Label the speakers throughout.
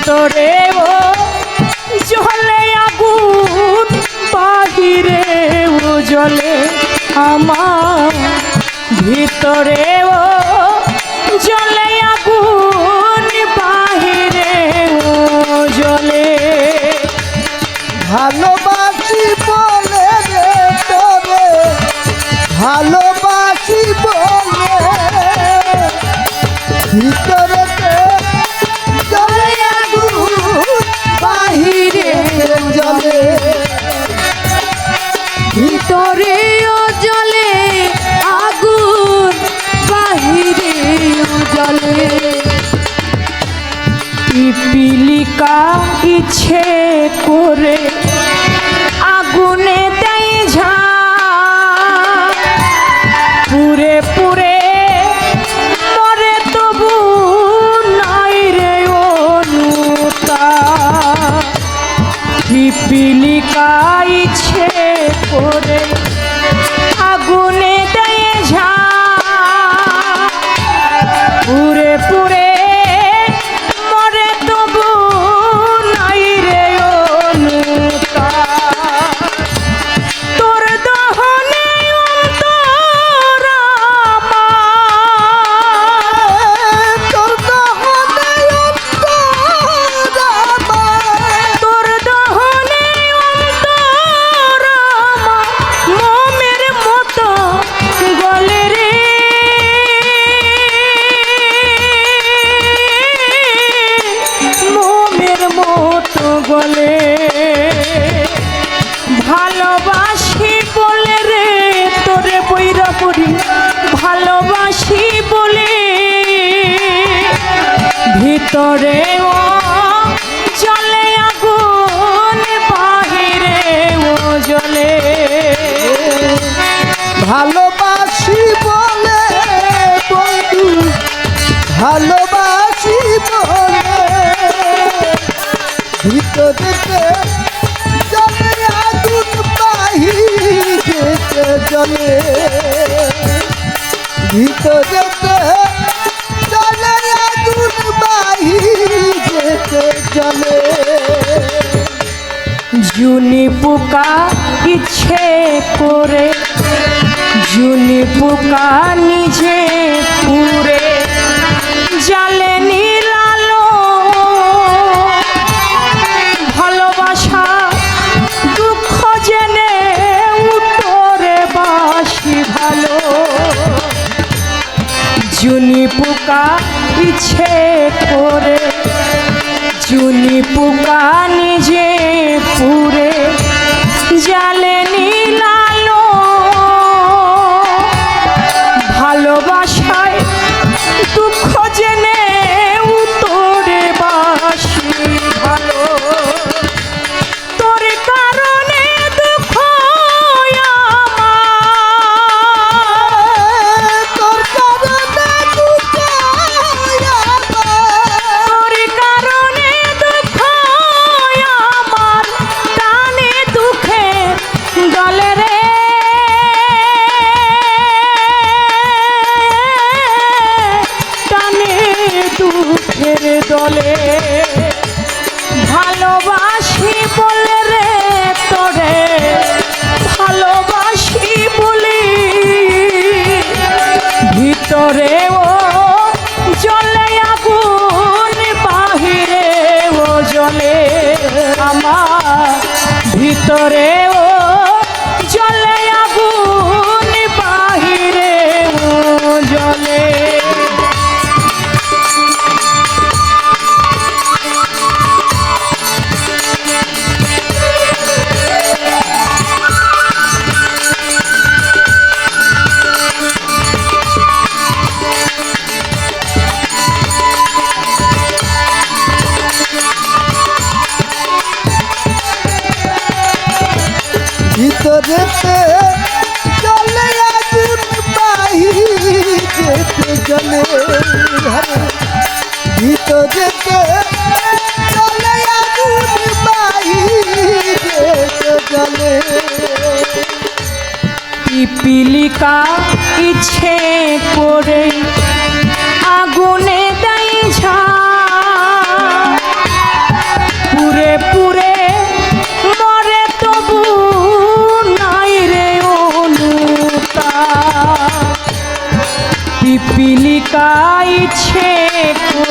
Speaker 1: ভিতরে ও জলে আগুন বাহিরে ও জলে আমার ভিতরে ও জলে পিপিলিকা ইচ্ছে করে বলে ভালোবাসি বলে রে তোরে বৈরা করি ভালোবাসি বলে ভিতরে দিতে জলে আগুন পাহি দিতে জলে
Speaker 2: ভিতরেতে জলে আগুন পাহি দিতে জলে।
Speaker 1: জুনি পোকা ইচ্ছে করে, জুনি পোকা নিজে পুরে জুনি পোকা পিছে করে। জুনি পোকা নিজে পুরে জালে নীলা ভিতরে ও জলে আগুন বাহিরে ও জলে আমার ভিতরে একা ইচ্ছে করে আগুনে দেয় ঝা পুরে পুরে মরে তবু নাই রে অনুতা পিপিলিকা ইচ্ছে করে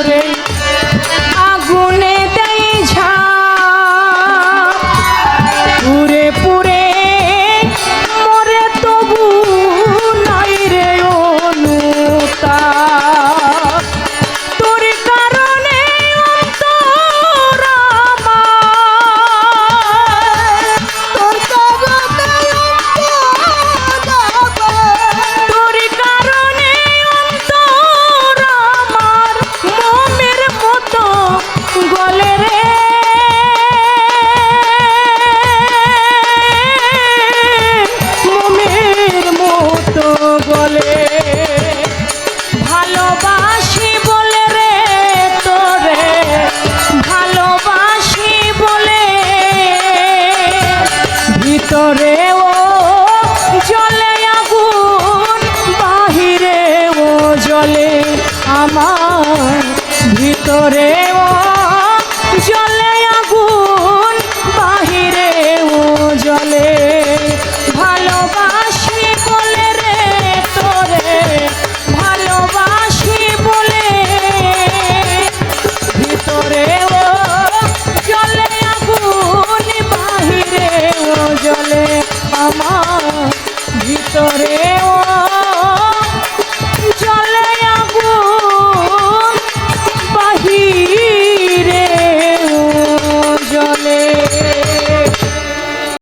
Speaker 1: ভিতরে